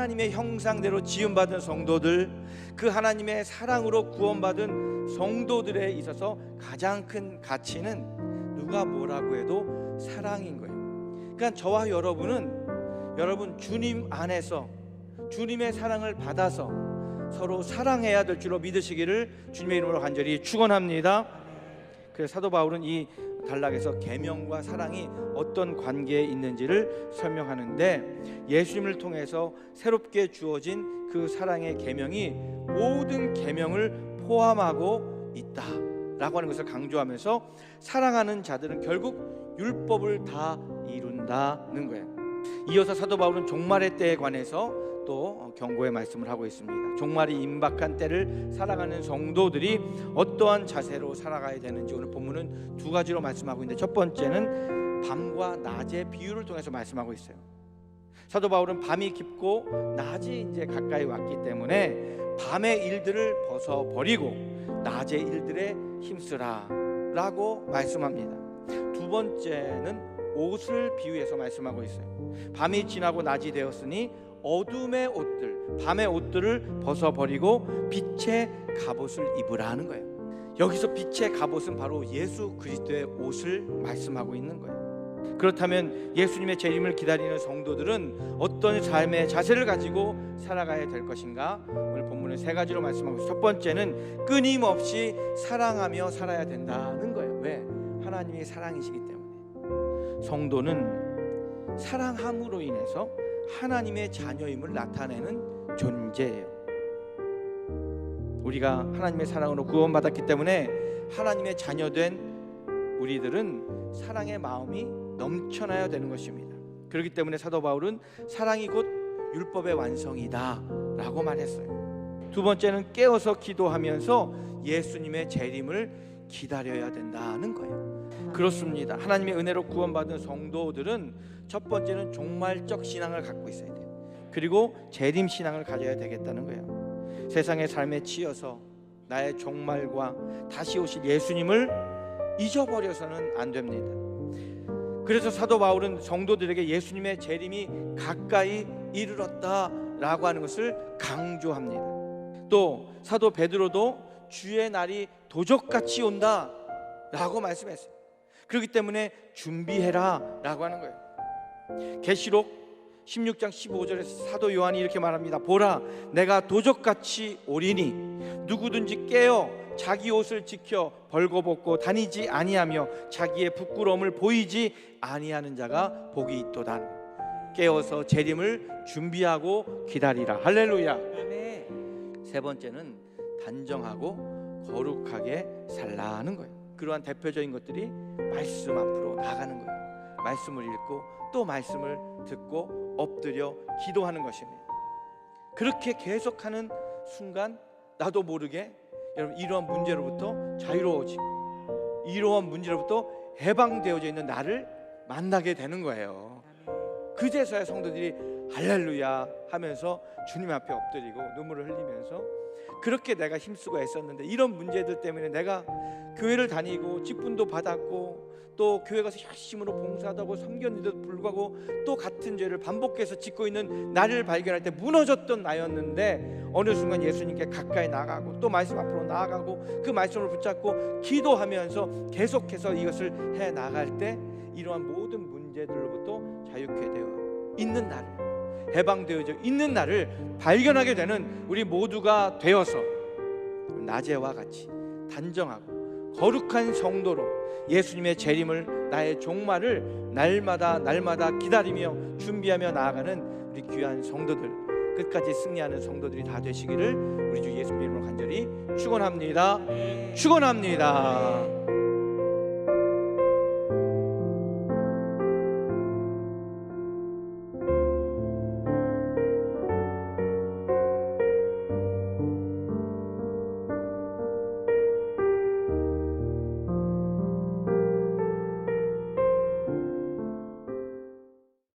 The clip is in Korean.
하나님의 형상대로 지음받은 성도들, 그 하나님의 사랑으로 구원받은 성도들에 있어서 가장 큰 가치는 누가 뭐라고 해도 사랑인 거예요. 그러니까 저와 여러분은 여러분 주님 안에서 주님의 사랑을 받아서 서로 사랑해야 될 줄로 믿으시기를 주님의 이름으로 간절히 축원합니다. 그래서 사도 바울은 이 단락에서 계명과 사랑이 어떤 관계에 있는지를 설명하는데 예수님을 통해서 새롭게 주어진 그 사랑의 계명이 모든 계명을 포함하고 있다라고 하는 것을 강조하면서 사랑하는 자들은 결국 율법을 다 이룬다는 거예요. 이어서 사도 바울은 종말의 때에 관해서 또 경고의 말씀을 하고 있습니다. 종말이 임박한 때를 살아가는 성도들이 어떠한 자세로 살아가야 되는지 오늘 본문은 두 가지로 말씀하고 있는데 첫 번째는 밤과 낮의 비유를 통해서 말씀하고 있어요. 사도 바울은 밤이 깊고 낮이 이제 가까이 왔기 때문에 밤의 일들을 벗어 버리고 낮의 일들에 힘쓰라라고 말씀합니다. 두 번째는 옷을 비유해서 말씀하고 있어요. 밤이 지나고 낮이 되었으니 어둠의 옷들, 밤의 옷들을 벗어 버리고 빛의 갑옷을 입으라는 거예요. 여기서 빛의 갑옷은 바로 예수 그리스도의 옷을 말씀하고 있는 거예요. 그렇다면 예수님의 재림을 기다리는 성도들은 어떤 삶의 자세를 가지고 살아가야 될 것인가? 오늘 본문은 세 가지로 말씀하고 있어요. 첫 번째는 끊임없이 사랑하며 살아야 된다는 거예요. 왜? 하나님이 사랑이시기 때문에. 성도는 사랑함으로 인해서 하나님의 자녀임을 나타내는 존재예요. 우리가 하나님의 사랑으로 구원받았기 때문에 하나님의 자녀된 우리들은 사랑의 마음이 넘쳐나야 되는 것입니다. 그렇기 때문에 사도 바울은 사랑이 곧 율법의 완성이다라고 말했어요. 두 번째는 깨어서 기도하면서 예수님의 재림을 기다려야 된다는 거예요. 그렇습니다. 하나님의 은혜로 구원받은 성도들은 첫 번째는 종말적 신앙을 갖고 있어야 돼요. 그리고 재림 신앙을 가져야 되겠다는 거예요. 세상의 삶에 치여서 나의 종말과 다시 오실 예수님을 잊어버려서는 안 됩니다. 그래서 사도 바울은 성도들에게 예수님의 재림이 가까이 이르렀다라고 하는 것을 강조합니다. 또 사도 베드로도 주의 날이 도적같이 온다라고 말씀했어요. 그렇기 때문에 준비해라 라고 하는 거예요. 계시록 16장 15절에 사도 요한이 이렇게 말합니다. 보라, 내가 도적같이 오리니 누구든지 깨어 자기 옷을 지켜 벌거벗고 다니지 아니하며 자기의 부끄러움을 보이지 아니하는 자가 복이 있도다. 깨어서 재림을 준비하고 기다리라. 할렐루야. 세 번째는 단정하고 거룩하게 살라는 거예요. 그러한 대표적인 것들이 말씀 앞으로 나가는 거예요. 말씀을 읽고 또 말씀을 듣고 엎드려 기도하는 것입니다. 그렇게 계속하는 순간 나도 모르게 여러분 이러한 문제로부터 자유로워지고 이러한 문제로부터 해방되어져 있는 나를 만나게 되는 거예요. 그제서야 성도들이 할렐루야 하면서 주님 앞에 엎드리고 눈물을 흘리면서 그렇게 내가 힘쓰고 애썼는데 이런 문제들 때문에 내가 교회를 다니고 직분도 받았고 또 교회 가서 열심으로 봉사도 하고 섬겼는데도 불구하고 또 같은 죄를 반복해서 짓고 있는 나를 발견할 때 무너졌던 나였는데 어느 순간 예수님께 가까이 나가고 또 말씀 앞으로 나아가고 그 말씀을 붙잡고 기도하면서 계속해서 이것을 해 나갈 때 이러한 모든 문제들로부터 자유케 되어 있는 나를 해방되어져 있는 나를 발견하게 되는 우리 모두가 되어서 낮에와 같이 단정하고 거룩한 성도로 예수님의 재림을 나의 종말을 날마다 날마다 기다리며 준비하며 나아가는 우리 귀한 성도들 끝까지 승리하는 성도들이 다 되시기를 우리 주 예수님 이름으로 간절히 축원합니다. 축원합니다.